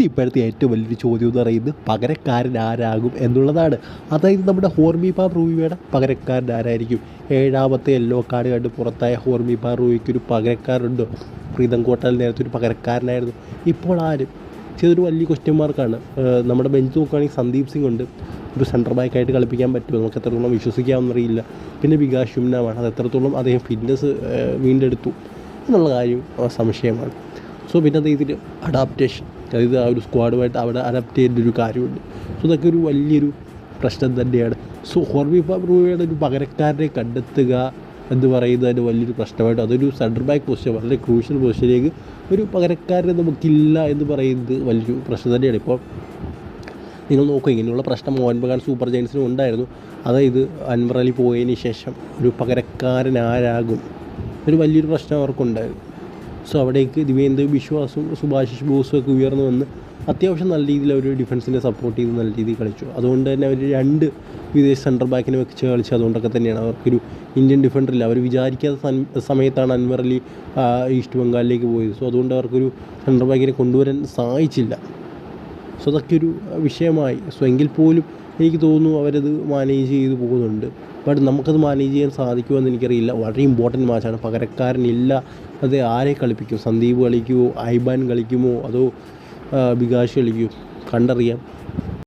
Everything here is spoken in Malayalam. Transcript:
സി ഇപ്പോഴത്തെ ഏറ്റവും വലിയൊരു ചോദ്യം എന്ന് പറയുന്നത് പകരക്കാരൻ ആരാകും എന്നുള്ളതാണ്. അതായത് നമ്മുടെ ഹോർമിപ റൂവിയുടെ പകരക്കാരൻ ആരായിരിക്കും? ഏഴാമത്തെ യെല്ലോ കാർഡ് കണ്ട് പുറത്തായ ഹോർമിപ റൂവിക്ക് ഒരു പകരക്കാരുണ്ടോ. പ്രീതം കോട്ടാൽ നേരത്തെ ഒരു പകരക്കാരനായിരുന്നു. ഇപ്പോൾ ആരും? ഇതൊരു വലിയ ക്വസ്റ്റ്യൻ മാർക്കാണ് നമ്മുടെ ബെഞ്ച് നോക്കുകയാണെങ്കിൽ സന്ദീപ് സിംഗ് ഉണ്ട്. ഒരു സെന്റർ ബാക്കായിട്ട് കളിപ്പിക്കാൻ പറ്റുമോ? നമുക്ക് എത്രത്തോളം വിശ്വസിക്കാമെന്നറിയില്ല പിന്നെ വികാസ് ശുംനാമാണ് അത് എത്രത്തോളം അദ്ദേഹം ഫിറ്റ്നസ് വീണ്ടെടുത്തു എന്നുള്ള കാര്യം സംശയമാണ്. സോ പിന്നെ അദ്ദേഹത്തിന്റെ അഡാപ്റ്റേഷൻ അതായത് ആ ഒരു സ്ക്വാഡുമായിട്ട് അവിടെ അഡാപ്റ്റ് ചെയ്യേണ്ട ഒരു കാര്യമുണ്ട്. സോ ഇതൊക്കെ ഒരു വലിയൊരു പ്രശ്നം തന്നെയാണ്. സോ ഹോർമി ഫാബ്രൂയുടെ ഒരു പകരക്കാരനെ കണ്ടെത്തുക എന്ന് പറയുന്നതിന് വലിയൊരു പ്രശ്നമായിട്ട് അതൊരു സെൻട്രൽ ബാക്ക് പൊസിഷൻ വളരെ ക്രൂഷ്യൽ പൊസിഷനിലേക്ക് ഒരു പകരക്കാരനെ നമുക്കില്ല എന്ന് പറയുന്നത് വലിയൊരു പ്രശ്നം തന്നെയാണ്. ഇപ്പോൾ നിങ്ങൾ നോക്കുക ഇങ്ങനെയുള്ള പ്രശ്നം മോഹൻ ബഗാൻ സൂപ്പർ ജയൻസിനും ഉണ്ടായിരുന്നു. അതായത് അൻവർ അലി പോയതിന് ശേഷം ഒരു പകരക്കാരൻ ആരാകും? ഒരു വലിയൊരു പ്രശ്നം അവർക്കുണ്ടായിരുന്നു. സോ അവിടേക്ക് ദിവേന്ദ് വിശ്വാസും സുഭാഷിഷ് ബോസും ഒക്കെ ഉയർന്നു വന്ന് അത്യാവശ്യം നല്ല രീതിയിൽ അവർ ഡിഫൻസിനെ സപ്പോർട്ട് ചെയ്ത് നല്ല രീതിയിൽ കളിച്ചു. അതുകൊണ്ട് തന്നെ അവർ രണ്ട് വിദേശ സെന്റർ ബാക്കിനെ വെച്ച് കളിച്ചു അതുകൊണ്ടൊക്കെ തന്നെയാണ് അവർക്കൊരു ഇന്ത്യൻ ഡിഫൻഡറില്ല അവർ വിചാരിക്കാത്ത സമയത്താണ് അൻവർ അലി ഈസ്റ്റ് ബംഗാളിലേക്ക് പോയത്. സോ അതുകൊണ്ട് അവർക്കൊരു സെന്റർ ബാക്കിനെ കൊണ്ടുവരാൻ സാധിച്ചില്ല. സോ അതൊക്കെ ഒരു വിഷയമായി. സോ എങ്കിൽ പോലും എനിക്ക് തോന്നുന്നു അവരത് മാനേജ് ചെയ്ത് പോകുന്നുണ്ട്. ബട്ട് നമുക്കത് മാനേജ് ചെയ്യാൻ സാധിക്കുമെന്ന് എനിക്കറിയില്ല വളരെ ഇമ്പോർട്ടന്റ് മാച്ചാണ് പകരക്കാരനില്ല അത് ആരെ കളിപ്പിക്കും? സന്ദീപ് കളിക്കുമോ ഐബാൻ കളിക്കുമോ? അതോ ബികാഷ് കളിക്കുമോ കണ്ടറിയാം.